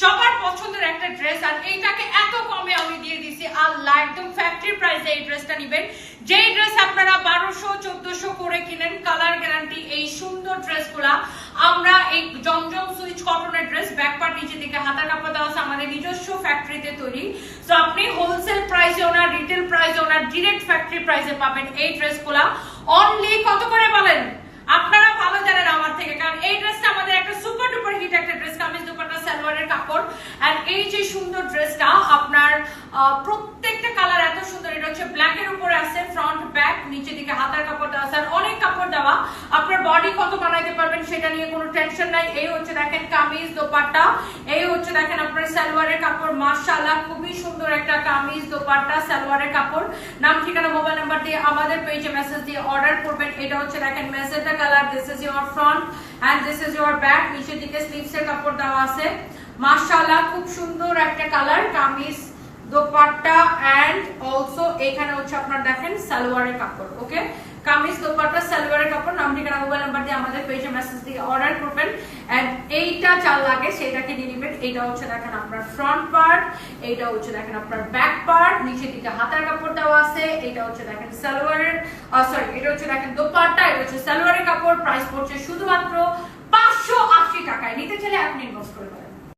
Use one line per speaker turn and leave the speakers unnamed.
সবার পছন্দের একটা ড্রেস আর এইটাকে এত কমে আমি দিয়ে দিছি। আল্লাহ, একদম ফ্যাক্টরি প্রাইসে এই ড্রেসটা নেবেন। যেই ড্রেস আপনারা বারোশো, চোদ্দশো করে কিনেন কালার গ্যারান্টি এই সুন্দর ড্রেসগুলা আমরা এই জমজম সুইচ কটনের ড্রেস ব্যাক পার্ট নিচে দিকে হাতা কাপড় দেওয়া আমাদের নিজস্ব ফ্যাক্টরিতে তৈরি। তো আপনি হোলসেল প্রাইসে ওনার রিটেল প্রাইসে ওনার ডিরেক্ট ফ্যাক্টরি প্রাইসে পাবেন এই ড্রেসগুলা অনলি কত করে বলেন আপনারা ভালো জানেন আমার থেকে কারণ এই ড্রেসটা আমাদের একটা সুপার ডুপার হিট একটা ড্রেস কামিজ দুপাট্টা কাপড় এই যে সুন্দর ড্রেসটা আপনার প্রত্যেকটা কালার এত সুন্দর। এটা হচ্ছে ব্ল্যাক এর উপরে আছে ফ্রন্ট ব্যাক নিচে দিকে হাতার কাপড় দেওয়া আছে। অনেক কাপড় দেওয়া। আপনার বডি কত বানাইতে পারবেন সেটা নিয়ে কোনো টেনশন নাই। এই হচ্ছে দেখেন কামিজ দোপাট্টা। এই হচ্ছে দেখেন আপনার সালোয়ারের কাপড়। মাশাআল্লাহ, খুবই সুন্দর একটা কামিজ দোপাট্টা, সালোয়ারের কাপড়। নাম, ঠিকানা মোবাইল নাম্বার দিয়ে আমাদের পেজে মেসেজ দিয়ে অর্ডার করবেন। এটা হচ্ছে দেখেন মেসেজটা colour this is your front and this is your back নিচের দিকে স্লিভস এর কাপড় দেওয়া আছে। মাশাআল্লাহ, খুব সুন্দর একটা colour, kameez dupatta and also এখানে হচ্ছে আপনার দেখেন সালোয়ারের কাপড় ওকে কামিজ দোপাট্টা, সালোয়ারের কাপড়, নাম ঠিকানা মোবাইল নাম্বার দিয়ে আমাদের পেজে মেসেজ দিয়ে অর্ডার করবেন। এন্ড এইটা চাল লাগে সেটাকে নিয়ে নেবেন এইটা হচ্ছে দেখেন আপনার ফ্রন্ট পার্ট এইটা হচ্ছে দেখেন আপনার ব্যাক পার্ট নিচের দিকে হাতার কাপড় দেওয়া আছে, এইটা হচ্ছে দেখেন সালোয়ারের সরি এটা হচ্ছে দেখেন দোপাট্টা, এটা হচ্ছে সালোয়ারের কাপড় প্রাইস পড়ছে শুধুমাত্র পাঁচশো আশি টাকায়। নিতে চাইলে আপনি ইনভেস্ট করে দেবেন